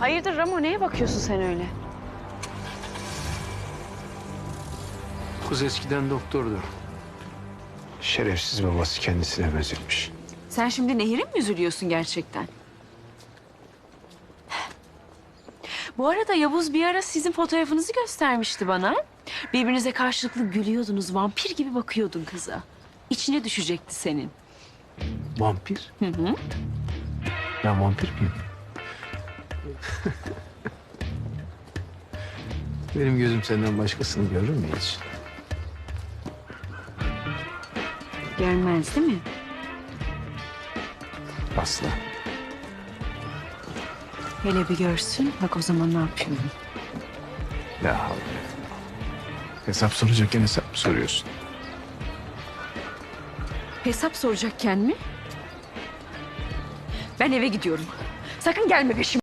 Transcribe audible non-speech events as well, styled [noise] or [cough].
Hayırdır Ramo neye bakıyorsun sen öyle? Kız eskiden doktordu. Şerefsiz babası kendisine benzetmiş. Sen şimdi Nehir'e mi üzülüyorsun gerçekten? Bu arada Yavuz bir ara sizin fotoğrafınızı göstermişti bana. Birbirinize karşılıklı gülüyordunuz, vampir gibi bakıyordun kıza. İçine düşecekti senin. Vampir? Hı hı. Ben vampir miyim? [laughs] Benim gözüm senden başkasını görür mü hiç? Görmez değil mi? Asla. Hele bir görsün. Bak o zaman ne yapıyorum. La havle. Hesap soracakken hesap mı soruyorsun? Hesap soracakken mi? Ben eve gidiyorum. Sakın gelme peşime.